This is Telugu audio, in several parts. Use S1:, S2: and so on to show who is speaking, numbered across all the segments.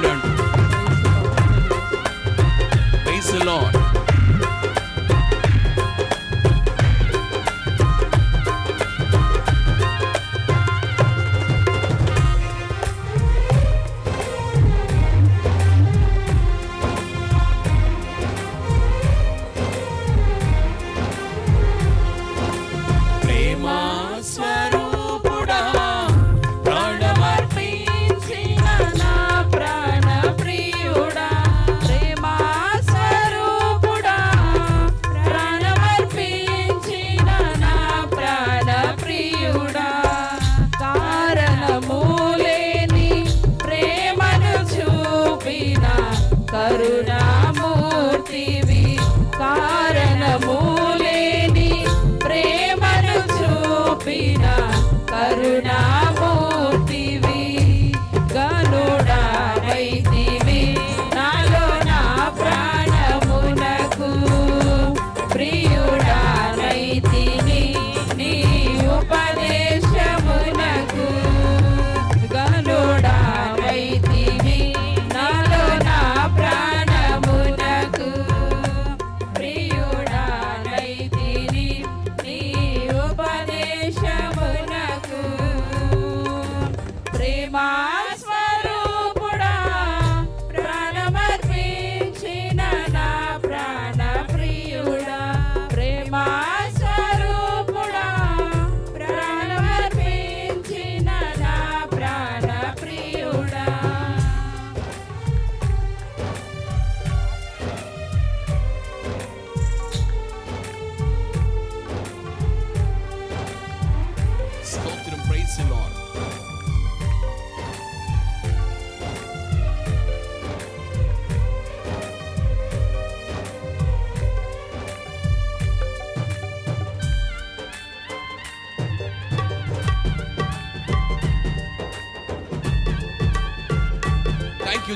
S1: Student Bye.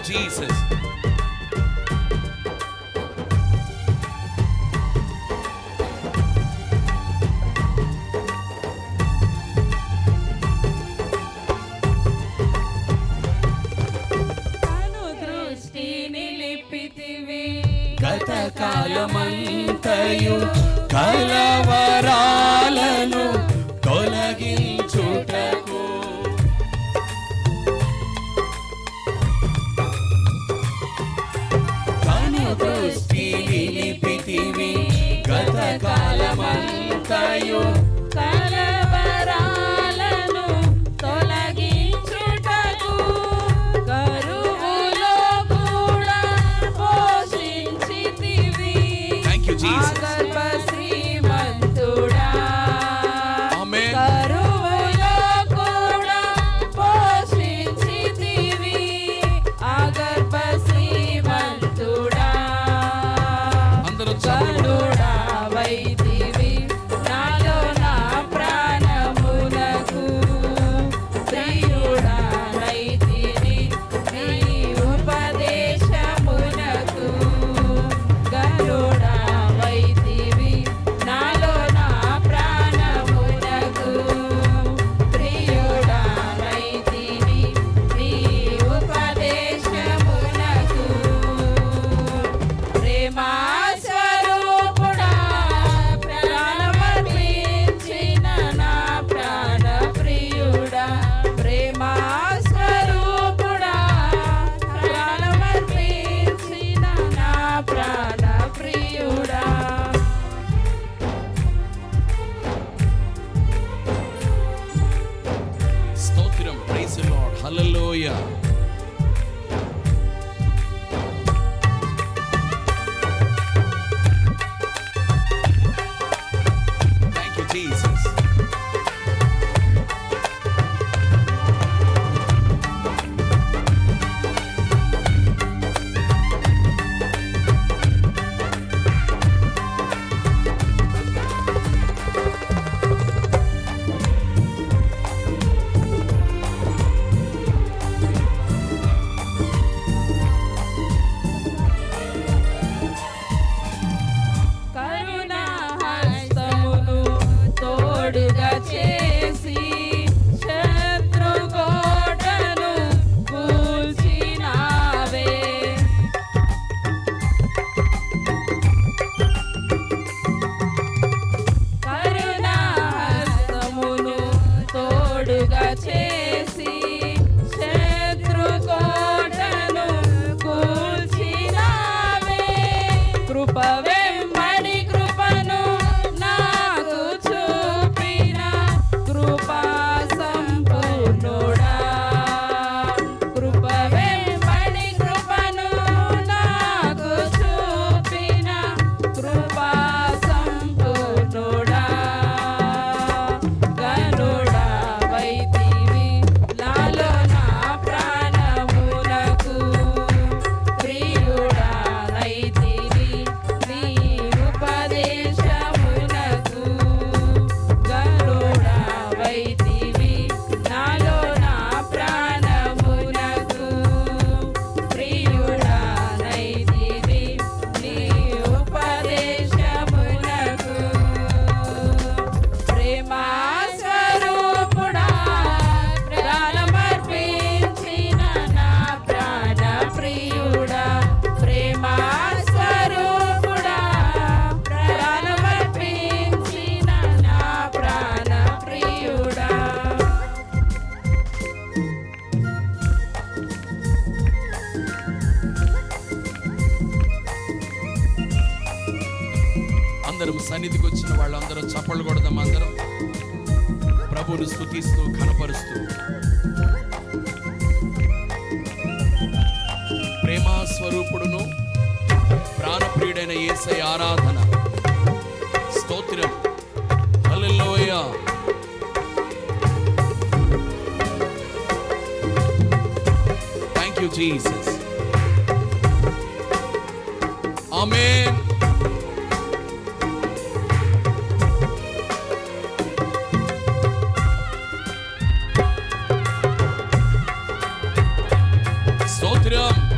S1: Jesus. అందరం సన్నిధికి వచ్చిన వాళ్ళందరూ చప్పలు కొడదాం అందరం. ప్రభువును స్థుతిస్తూ కనపరుస్తూ ప్రేమాస్వరూపుడును ప్రాణప్రియుడైన ఏసై ఆరాధన. స్తోత్రం. Hallelujah. Thank you Jesus amen Sotram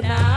S2: tonight.